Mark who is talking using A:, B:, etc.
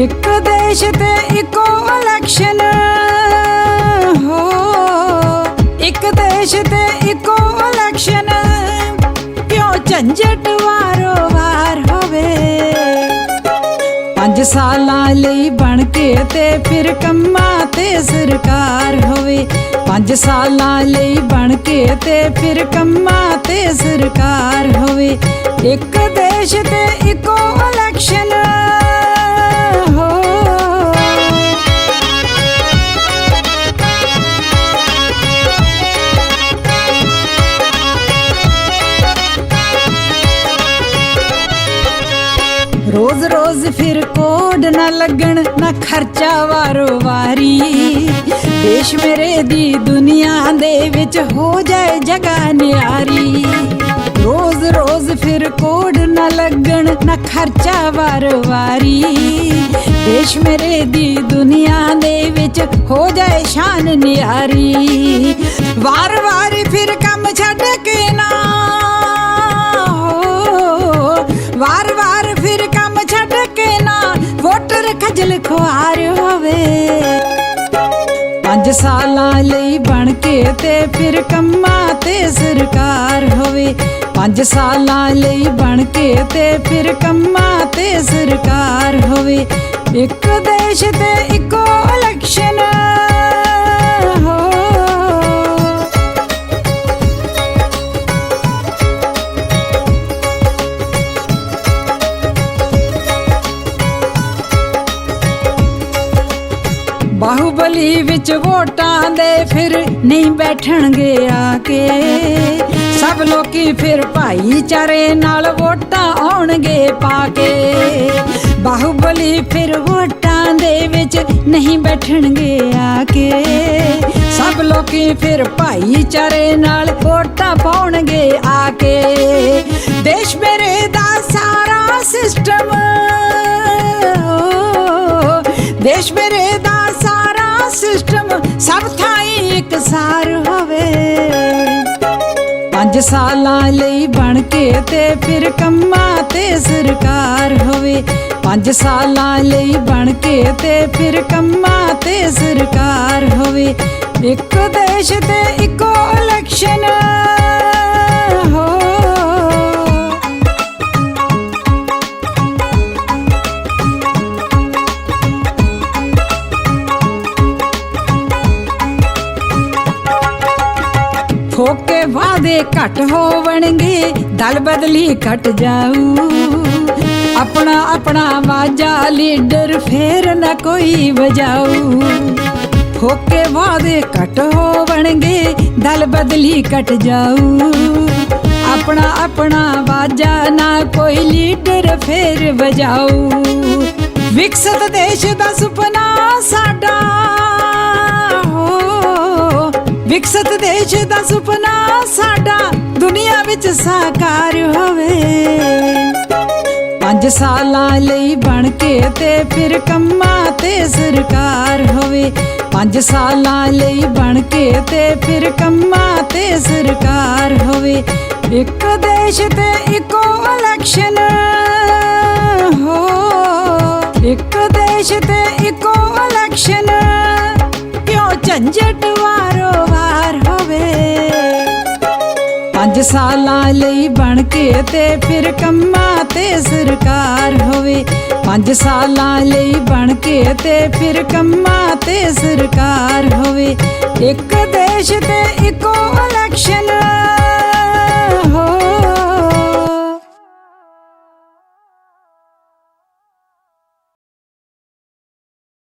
A: ਦੇਸ਼ ਤੇ ਇੱਕੋ ਇਲੈਕਸ਼ਨ ਹੋ, ਇੱਕ ਦੇਸ਼ ਤੇ ਇੱਕੋ ਇਲੈਕਸ਼ਨ ਕਿਉਂ ਝੰਜਟ ਵਾਰੋ ਵਾਰ ਹੋਵੇ? ਪੰਜ ਸਾਲਾਂ ਲਈ ਬਣ ਕੇ ਤੇ ਫਿਰ ਕੰਮਾਂ ਤੇ ਸਰਕਾਰ ਹੋਵੇ। ਪੰਜ ਸਾਲਾਂ ਲਈ ਬਣ ਕੇ ਤੇ ਫਿਰ ਕੰਮਾਂ ਤੇ ਸਰਕਾਰ ਹੋਵੇ। ਇੱਕ ਦੇਸ਼ ਤੇ ਰੋਜ਼ ਰੋਜ਼ ਫਿਰ ਕੋਡ ਨਾ ਲੱਗਣ, ਨਾ ਖਰਚਾ ਵਾਰੋ ਵਾਰੀ। ਦੇਸ਼ ਮੇਰੇ ਦੀ ਦੁਨੀਆ ਦੇ ਵਿੱਚ ਹੋ ਜਾਏ ਜਗ੍ਹਾ ਨਿਆਰੀ। ਰੋਜ਼ ਰੋਜ਼ ਫਿਰ ਕੋਡ ਨਾ ਲੱਗਣ, ਨਾ ਖਰਚਾ ਵਾਰੋ ਵਾਰੀ। ਦੇਸ਼ ਮੇਰੇ ਦੀ ਦੁਨੀਆ ਦੇ ਵਿੱਚ ਹੋ ਜਾਏ ਸ਼ਾਨ ਨਿਆਰੀ। ਵਾਰ ਵਾਰ ਫਿਰ ਕੰਮ ਛੱਡ ਕੇ ਨਾ ਵਾਰ ਫਿਰ ਕੰਮ ਛੱਡ ਕੇ ਨਾ ਵੋਟਰ ਖਜਲ ਖੁਆਰ ਹੋਵੇ। ਪੰਜ ਸਾਲਾਂ ਲਈ ਬਣ ਕੇ ਤੇ ਫਿਰ ਕੰਮਾਂ ਤੇ ਸਰਕਾਰ ਹੋਵੇ। ਪੰਜ ਸਾਲਾਂ ਲਈ ਬਣ ਕੇ ਤੇ ਫਿਰ ਕੰਮਾਂ ਤੇ ਸਰਕਾਰ ਹੋਵੇ। ਇੱਕ ਦੇਸ਼ ਤੇ ਇੱਕੋ ਇਲੈਕਸ਼ਨ ਬਾਹੂਬਲੀ ਵਿੱਚ ਵੋਟਾਂ ਦੇ ਫਿਰ ਨਹੀਂ ਬੈਠਣਗੇ ਆ ਕੇ। ਸਭ ਲੋਕੀ ਫਿਰ ਭਾਈਚਾਰੇ ਨਾਲ ਵੋਟਾਂ ਆਉਣਗੇ ਪਾ ਕੇ। ਬਾਹੂਬਲੀ ਫਿਰ ਵੋਟਾਂ ਦੇ ਵਿੱਚ ਨਹੀਂ ਬੈਠਣਗੇ ਆ ਕੇ। ਸਭ ਲੋਕੀ ਫਿਰ ਭਾਈਚਾਰੇ ਨਾਲ ਵੋਟਾਂ ਪਾਉਣਗੇ ਆ ਕੇ। ਦੇਸ਼ ਮੇਰੇ ਦਾ ਸਾਰਾ ਸਿਸਟਮ ਦੇਸ਼ ਮੇਰੇ ਦਾ ਸਾਰਾ ਸਿਸਟਮ ਸਭ ਥਾਈ ਇਕਸਾਰ ਹੋਵੇ। ਪੰਜ ਸਾਲਾਂ ਲਈ ਬਣ ਕੇ ਤੇ ਫਿਰ ਕੰਮਾਂ ਤੇ ਸਰਕਾਰ ਹੋਵੇ। ਪੰਜ ਸਾਲਾਂ ਲਈ ਬਣ ਕੇ ਤੇ ਫਿਰ ਕੰਮਾਂ ਤੇ ਸਰਕਾਰ ਹੋਵੇ। ਇੱਕ ਦੇਸ਼ ਤੇ ਇੱਕੋ ਵਾਦੇ ਘਟ ਹੋਵਣਗੇ, ਦਲ ਬਦਲੀ ਘਟ ਜਾਊ। ਆਪਣਾ ਆਪਣਾ ਵਾਜਾ ਲੀਡਰ ਫੇਰ ਨਾ ਕੋਈ ਵਜਾਊ। ਫੋਕੇ ਵਾਦੇ ਘਟ ਹੋਵਣਗੇ, ਦਲ ਬਦਲੀ ਘਟ ਜਾਊ। ਆਪਣਾ ਆਪਣਾ ਵਾਜਾ ਨਾ ਕੋਈ ਲੀਡਰ ਫੇਰ ਵਜਾਊ। ਵਿਕਸਤ ਦੇਸ਼ ਦਾ ਸੁਪਨਾ ਸਾਡਾ। ਹੋ, ਵਿਕਸਤ ਦੇਸ਼ ਦਾ ਸੁਪਨਾ ਸਾਡਾ ਦੁਨੀਆ ਵਿੱਚ ਸਾਕਾਰ ਹੋਵੇ। ਪੰਜ ਸਾਲਾਂ ਲਈ ਬਣ ਕੇ ਤੇ ਫਿਰ ਕੰਮਾਂ ਤੇ ਸਰਕਾਰ ਹੋਵੇ। ਪੰਜ ਸਾਲਾਂ ਲਈ ਬਣ ਕੇ ਤੇ ਫਿਰ ਕੰਮਾਂ ਤੇ ਸਰਕਾਰ ਹੋਵੇ। ਇੱਕ ਦੇਸ਼ ਤੇ ਇੱਕੋ ਇਲੈਕਸ਼ਨ ਹੋ। ਇੱਕ ਦੇਸ਼ ਤੇ ਇੱਕੋ ਇਲੈਕਸ਼ਨ ਕਿਉਂ ਝੰਜਟ ਵਾਰੋ ਪੰਜ ਸਾਲਾਂ ਲਈ ਬਣ ਕੇ ਤੇ ਫਿਰ ਕੰਮਾਂ ਤੇ ਸਰਕਾਰ ਹੋਵੇ। ਪੰਜ ਸਾਲਾਂ ਲਈ ਬਣ ਕੇ ਤੇ ਫਿਰ ਕੰਮਾਂ ਤੇ ਸਰਕਾਰ ਹੋਵੇ। ਇੱਕ ਦੇਸ਼ ਤੇ ਇੱਕੋ ਇਲੈਕਸ਼ਨ